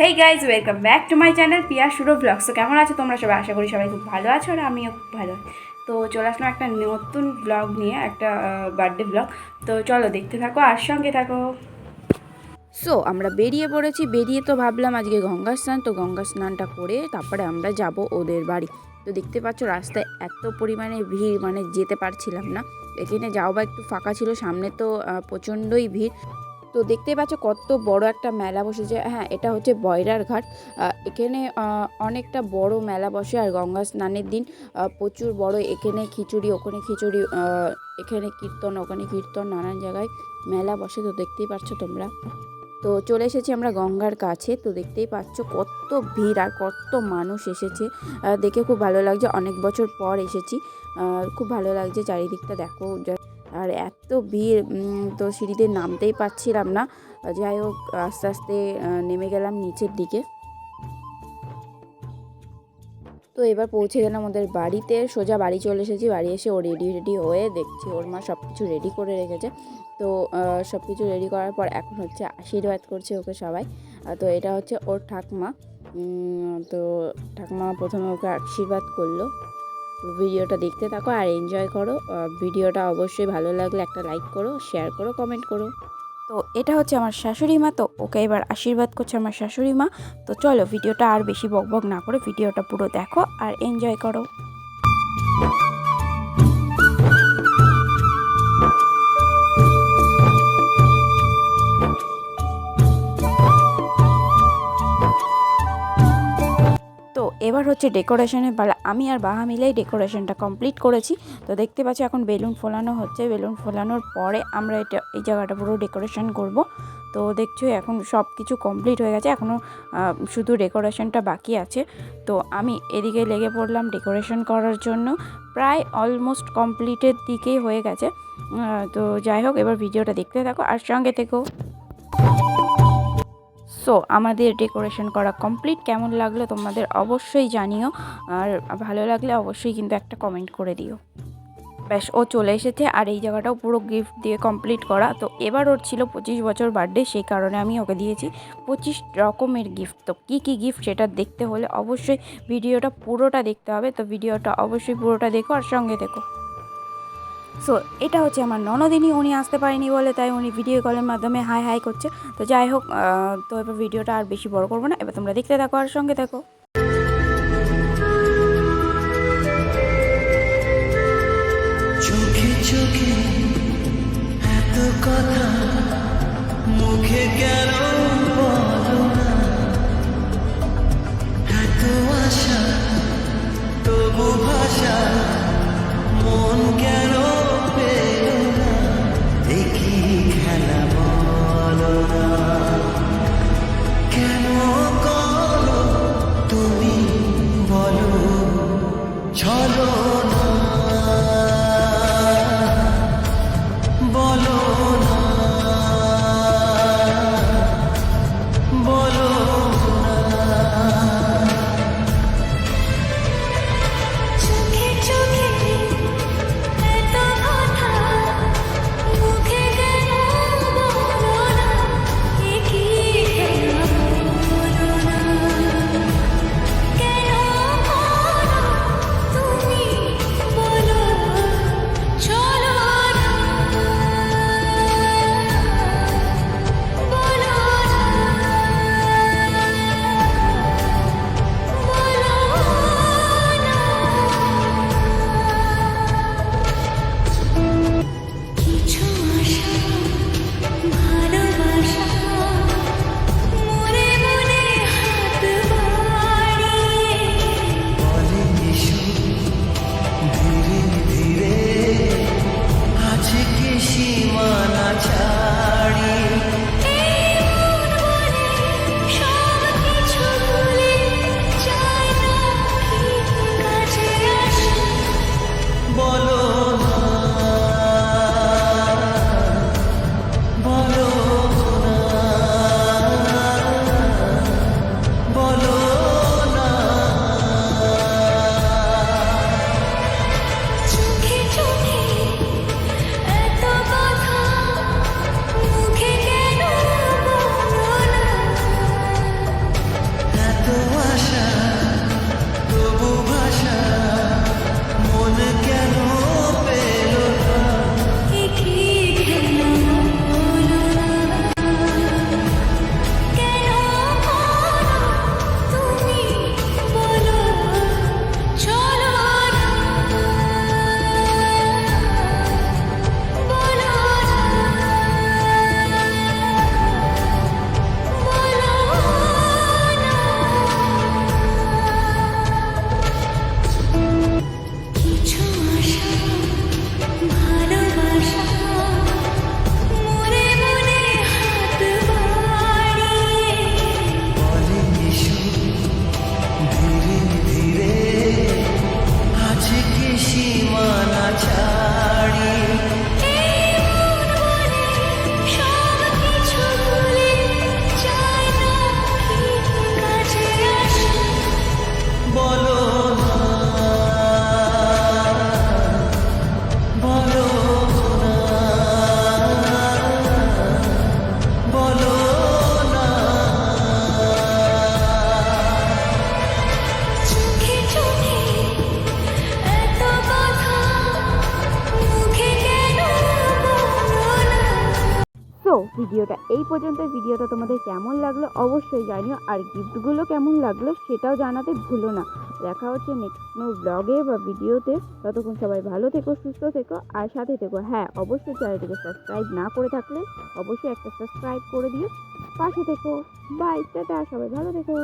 Hey guys welcome back to my channel Piya শুরু vlogs তো কেমন আছো তোমরা? সবাই আশা করি সবাই খুব ভালো আছো আর আমিও খুব ভালো। তো চলে আসলাম একটা নতুন ব্লগ নিয়ে, একটা বার্থডে ব্লগ তো চলো দেখতে থাকো আর সঙ্গে থাকো। সো আমরা বেরিয়ে পড়েছি। বেরিয়ে তো ভাবলাম আজকে গঙ্গা স্নান, তো গঙ্গা স্নানটা করে তারপরে আমরা যাব ওদের বাড়ি। তো দেখতে পাচ্ছ রাস্তায় এত পরিমাণে ভিড় মানে যেতে পারছিলাম না। এখানে যাও বা একটু ফাঁকা ছিল, সামনে তো প্রচণ্ডই ভিড়। তো দেখতে পাচ্ছ কত বড় একটা মেলা বসেছে। হ্যাঁ এটা হচ্ছে বয়রার ঘাট। এখানে অনেকটা বড় মেলা বসে আর গঙ্গা স্নানের দিন। প্রচুর বড় এখানে খিচুড়ি, ওখানে খিচুড়ি এখানে কীর্তন, ওখানে কীর্তন, নানান জায়গায় মেলা বসে। তো দেখতেই পাচ্ছ তোমরা। তো চলে এসেছি আমরা গঙ্গার কাছে। তো দেখতেই পাচ্ছ কত ভিড় আর কত মানুষ এসেছে। দেখে খুব ভালো লাগছে। অনেক বছর পর এসেছি। খুব ভালো লাগছে চারিদিকটা। দেখো আর এত ভিড় তো সিঁড়িতে নামতেই পারছিলাম না। যাই হোক, আস্তে আস্তে নেমে গেলাম নিচের দিকে। তো এবার পৌঁছে গেলাম ওদের বাড়িতে। সোজা বাড়ি চলে এসেছি। বাড়ি এসে ও রেডি রেডি হয়ে দেখছি ওর মা সব কিছু রেডি করে রেখেছে। তো সব কিছু রেডি করার পর এখন হচ্ছে আশীর্বাদ করছে ওকে সবাই। তো এটা হচ্ছে ওর ঠাকমা। তো ঠাকমা প্রথমে ওকে আশীর্বাদ করল। ভিডিওটা দেখতে থাকো আর এনজয় করো। ভিডিওটা অবশ্যই ভালো লাগলে একটা লাইক করো শেয়ার করো কমেন্ট করো। তো এটা হচ্ছে আমার শাশুড়ি মা, তো ওকে এবার আশীর্বাদ করছে আমার শাশুড়ি মা। তো চলো ভিডিওটা আর বেশি বকবক না করে ভিডিওটা পুরো দেখো আর এনজয় করো। এবার হচ্ছে ডেকোরেশনের পালা। আমি আর বাহা মিলেই ডেকোরেশনটা কমপ্লিট করেছি। তো দেখতে পাচ্ছি এখন বেলুন ফোলানো হচ্ছে। বেলুন ফোলানোর পরে আমরা এটা, এই জায়গাটা পুরো ডেকোরেশন করব। তো দেখছ এখন সব কিছু কমপ্লিট হয়ে গেছে। এখনও শুধু ডেকোরেশনটা বাকি আছে। তো আমি এদিকে লেগে পড়লাম ডেকোরেশন করার জন্য। প্রায় অলমোস্ট কমপ্লিটের দিকেই হয়ে গেছে। তো যাই হোক, এবার ভিডিওটা দেখতে থাকো। আর সঙ্গে থেকো। সো আমাদের ডেকোরেশন করা কমপ্লিট। কেমন লাগল তোমাদের অবশ্যই জানিও। আর ভালো লাগলে অবশ্যই কিন্তু একটা কমেন্ট করে দিও। ব্যাস, ও চলে এসেছে আর এই জায়গাটাও পুরো গিফট দিয়ে কমপ্লিট করা। তো এবার ওর ছিল পঁচিশ বছর বার্থডে সেই কারণে আমি ওকে দিয়েছি পঁচিশ রকমের গিফট তো কী কী গিফট সেটা দেখতে হলে অবশ্যই ভিডিওটা পুরোটা দেখতে হবে। তো ভিডিওটা অবশ্যই পুরোটা দেখো আর সঙ্গে দেখো সো এটা হচ্ছে আমার ননদিনী, উনি আসতে পারেনি বলে, তাই উনি ভিডিও কলের মাধ্যমে হাই হাই করছে। তো যাই হোক তো এবার ভিডিওটা আর বেশি বড় করব না। এবার তোমরা দেখতে থাকো আর সঙ্গে থাকো। এত কথা, মুখে কেন বলো সো ভিডিওটা এই পর্যন্ত। ভিডিওটা তোমাদের কেমন লাগল অবশ্যই জানিও। আর গিফটগুলো কেমন লাগল সেটাও জানাতে ভুলো না। দেখা হচ্ছে নেক্সট কোনো ব্লগে বা ভিডিওতে। ততক্ষণ সবাই ভালো থেকো, সুস্থ থেকো, আর সাথে থেকো। হ্যাঁ অবশ্যই চ্যানেলটিকে সাবস্ক্রাইব না করে থাকলে অবশ্যই একটা সাবস্ক্রাইব করে দিও। পাশে থেকো। বাই টাটা, সবাই ভালো থেকো।